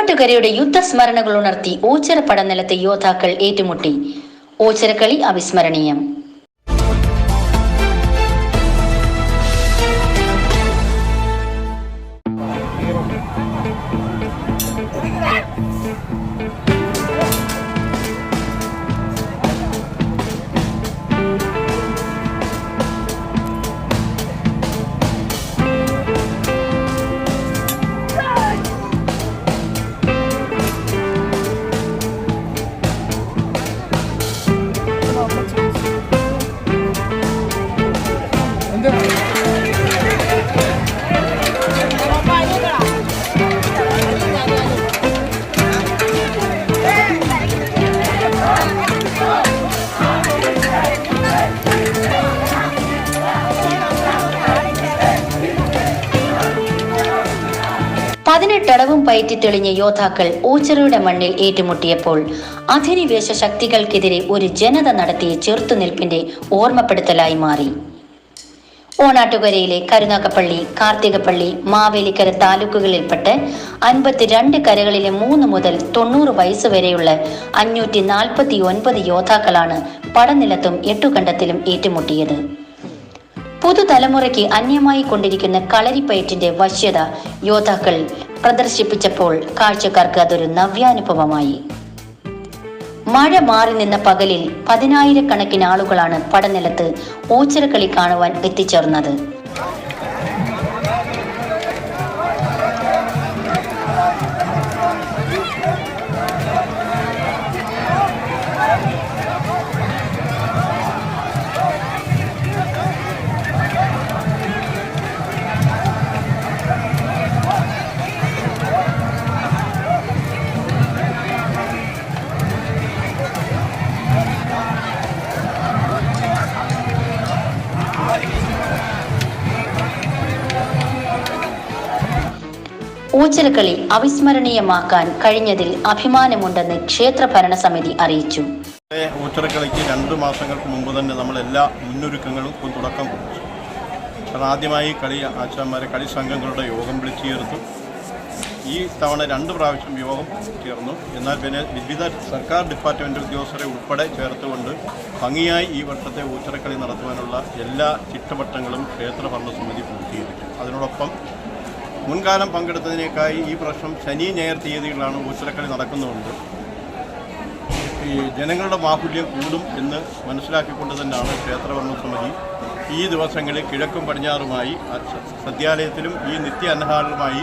ഓണാട്ടുകരയുടെ യുദ്ധസ്മരണകൾ ഉണർത്തി ഓച്ചിറ പടനിലത്തെ യോദ്ധാക്കൾ ഏറ്റുമുട്ടി. ഓച്ചിറക്കളി അവിസ്മരണീയം. പതിനെട്ടടവും പയറ്റി തെളിഞ്ഞ യോദ്ധാക്കൾ ഓച്ചറയുടെ മണ്ണിൽ ഏറ്റുമുട്ടിയപ്പോൾ അധിനിവേശ ശക്തികൾക്കെതിരെ ഒരു ജനത നടത്തിയ ചെറുത്തുനിൽപ്പിന്റെ ഓർമ്മപ്പെടുത്തലായി മാറി. ഓണാട്ടുകരയിലെ കരുനാക്കപ്പള്ളി കാർത്തികപ്പള്ളി മാവേലിക്കര താലൂക്കുകളിൽപ്പെട്ട് അൻപത്തിരണ്ട് കരകളിലെ മൂന്ന് മുതൽ തൊണ്ണൂറ് വയസ്സ് വരെയുള്ള അഞ്ഞൂറ്റി നാൽപ്പത്തി ഒൻപത് യോദ്ധാക്കളാണ് പടനിലത്തും എട്ടുകണ്ടത്തിലും ഏറ്റുമുട്ടിയത്. പുതുതലമുറയ്ക്ക് അന്യമായി കൊണ്ടിരിക്കുന്ന കളരിപ്പയറ്റിന്റെ വശ്യത യോദ്ധാക്കൾ പ്രദർശിപ്പിച്ചപ്പോൾ കാഴ്ചക്കാർക്ക് അതൊരു നവ്യാനുഭവമായി. മഴ മാറി നിന്ന പകലിൽ പതിനായിരക്കണക്കിന് ആളുകളാണ് പടനിലത്ത് ഓച്ചിറക്കളി കാണുവാൻ എത്തിച്ചേർന്നത്. ഊച്ചരക്കളി അവിസ്മരണീയമാക്കാൻ കഴിഞ്ഞതിൽ അഭിമാനമുണ്ടെന്ന് ക്ഷേത്ര ഭരണസമിതി അറിയിച്ചു പൂച്ചലക്കളിക്ക് രണ്ട് മാസങ്ങൾക്ക് മുമ്പ് തന്നെ നമ്മൾ എല്ലാ മുന്നൊരുക്കങ്ങൾക്കും തുടക്കം കുറിച്ചു. കാരണം ആദ്യമായി കളി ആശാന്മാരെ കളി സംഘങ്ങളുടെ യോഗം വിളിച്ചു ചേർത്തു. ഈ തവണ രണ്ട് പ്രാവശ്യം യോഗം ചേർന്നു. എന്നാൽ പിന്നെ വിവിധ സർക്കാർ ഡിപ്പാർട്ട്മെന്റ് ഉദ്യോഗസ്ഥരെ ഉൾപ്പെടെ ചേർത്തുകൊണ്ട് ഭംഗിയായി ഈ വർഷത്തെ ഊച്ചറക്കളി നടത്തുവാനുള്ള എല്ലാ ചിട്ടവട്ടങ്ങളും ക്ഷേത്ര ഭരണസമിതി പൂർത്തീകരിച്ചു അതിനോടൊപ്പം മുൻകാലം പങ്കെടുത്തതിനേക്കായി ഈ പ്രശ്നം ശനി ഞായർ തീയതികളാണ് ഊച്ചലക്കളി നടക്കുന്നതുകൊണ്ട് ഈ ജനങ്ങളുടെ ബാഹുല്യം കൂടും എന്ന് മനസ്സിലാക്കിക്കൊണ്ട് തന്നെയാണ് ക്ഷേത്രഭരണ സമിതി ഈ ദിവസങ്ങളിൽ കിഴക്കും പടിഞ്ഞാറുമായി സദ്യാലയത്തിലും ഈ നിത്യ അന്നഹാരമായി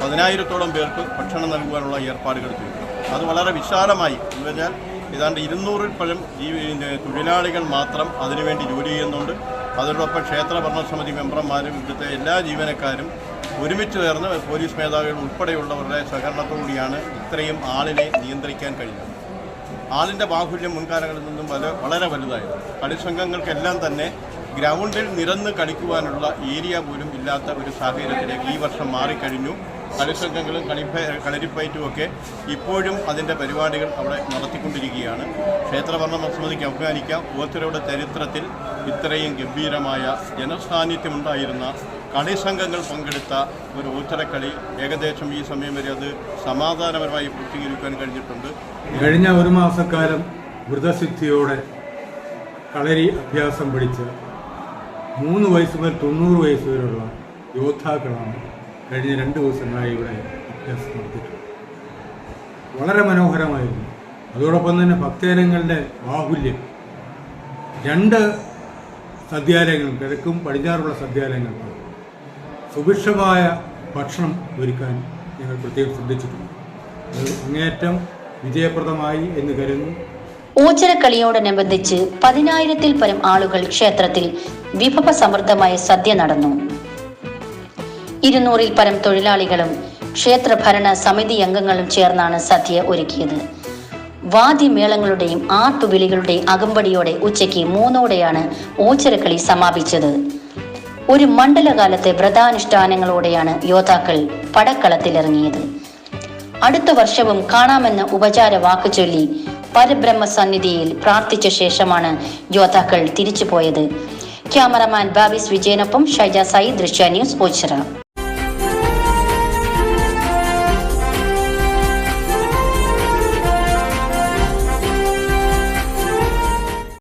പതിനായിരത്തോളം പേർക്ക് ഭക്ഷണം നൽകുവാനുള്ള ഏർപ്പാടുകൾ ചെയ്തു അത് വളരെ വിശാലമായി. എന്ന് പറഞ്ഞാൽ ഏതാണ്ട് ഇരുന്നൂറിൽ പരം ഈ തൊഴിലാളികൾ മാത്രം അതിനുവേണ്ടി ജോലി ചെയ്യുന്നുണ്ട്. അതോടൊപ്പം ക്ഷേത്ര ഭരണസമിതി മെമ്പർമാരും ഇവിടുത്തെ എല്ലാ ജീവനക്കാരും ഒരുമിച്ച് ചേർന്ന് പോലീസ് മേധാവികൾ ഉൾപ്പെടെയുള്ളവരുടെ സഹകരണത്തോടുകൂടിയാണ് ഇത്രയും ആളിനെ നിയന്ത്രിക്കാൻ കഴിഞ്ഞത്. ആളിന്റെ ബാഹുല്യം മുൻകാലങ്ങളിൽ നിന്നും വല വളരെ വലുതായിരുന്നു. കളിസംഘങ്ങൾക്കെല്ലാം തന്നെ ഗ്രൗണ്ടിൽ നിരന്ന് കളിക്കുവാനുള്ള ഏരിയ പോലും ഇല്ലാത്ത ഒരു സാഹചര്യത്തിലേക്ക് ഈ വർഷം മാറിക്കഴിഞ്ഞു. കളിസംഘങ്ങളും കളിപ്പ കളരിപ്പയറ്റും ഇപ്പോഴും അതിന്റെ പരിപാടികൾ അവിടെ നടത്തിക്കൊണ്ടിരിക്കുകയാണ്. ക്ഷേത്രഭരണ സമിതിക്ക് അഭിമാനിക്കാം ഓത്തരയുടെ ചരിത്രത്തിൽ ഇത്രയും ഗംഭീരമായ ജനസാന്നിധ്യമുണ്ടായിരുന്ന കളിസംഘങ്ങൾ പങ്കെടുത്ത ഒരു ഊച്ചരക്കളി ഏകദേശം ഈ സമയം വരെ അത് സമാധാനപരമായി പൂർത്തീകരിക്കാൻ കഴിഞ്ഞിട്ടുണ്ട്. കഴിഞ്ഞ ഒരു മാസക്കാലം വ്രതശുദ്ധിയോടെ കളരി അഭ്യാസം പഠിച്ച മൂന്ന് വയസ്സ് മുതൽ തൊണ്ണൂറ് വയസ്സ് വരെയുള്ള യോദ്ധാക്കളാണ് കഴിഞ്ഞ രണ്ട് ദിവസങ്ങളായി ഇവിടെ അഭ്യാസം നടത്തിയിട്ടുള്ളത്. വളരെ മനോഹരമായിരുന്നു. അതോടൊപ്പം തന്നെ ഭക്തജനങ്ങളുടെ ബാഹുല്യം. രണ്ട് സദ്യാലയങ്ങളും കിഴക്കും പടിഞ്ഞാറുള്ള സദ്യാലയങ്ങൾക്ക് സുഭിക്ഷമായ ഭക്ഷണം ഒരുക്കാൻ ഞങ്ങൾ പ്രത്യേകം ശ്രദ്ധിച്ചിട്ടുണ്ട്. അത് അങ്ങേയറ്റം വിജയപ്രദമായി എന്ന് കരുതുന്നു. ഊച്ചരക്കളിയോടനുബന്ധിച്ച് പതിനായിരത്തിൽ പരം ആളുകൾ ക്ഷേത്രത്തിൽ വിഭവ സമൃദ്ധമായ സദ്യ നടന്നു. ഇരുന്നൂറിൽ പരം തൊഴിലാളികളും ക്ഷേത്ര ഭരണ സമിതി അംഗങ്ങളും ചേർന്നാണ് സദ്യ ഒരുക്കിയത്. വാദ്യമേളങ്ങളുടെയും ആർപ്പുവിളികളുടെയും അകമ്പടിയോടെ ഉച്ചയ്ക്ക് മൂന്നോടെയാണ് ഓച്ചിറക്കളി സമാപിച്ചത്. ഒരു മണ്ഡലകാലത്തെ വ്രതാനുഷ്ഠാനങ്ങളോടെയാണ് യോദ്ധാക്കൾ പടക്കളത്തിലിറങ്ങിയത്. അടുത്ത വർഷവും കാണാമെന്ന ഉപചാര വാക്ക് ചൊല്ലി പരബ്രഹ്മ സന്നിധിയിൽ പ്രാർത്ഥിച്ച ശേഷമാണ് യോദ്ധാക്കൾ തിരിച്ചുപോയത്. ക്യാമറമാൻ ബാബിസ് വിജയനൊപ്പം ഷൈജ സായി ദൃശ്യ ന്യൂസ് ഓച്ചിറ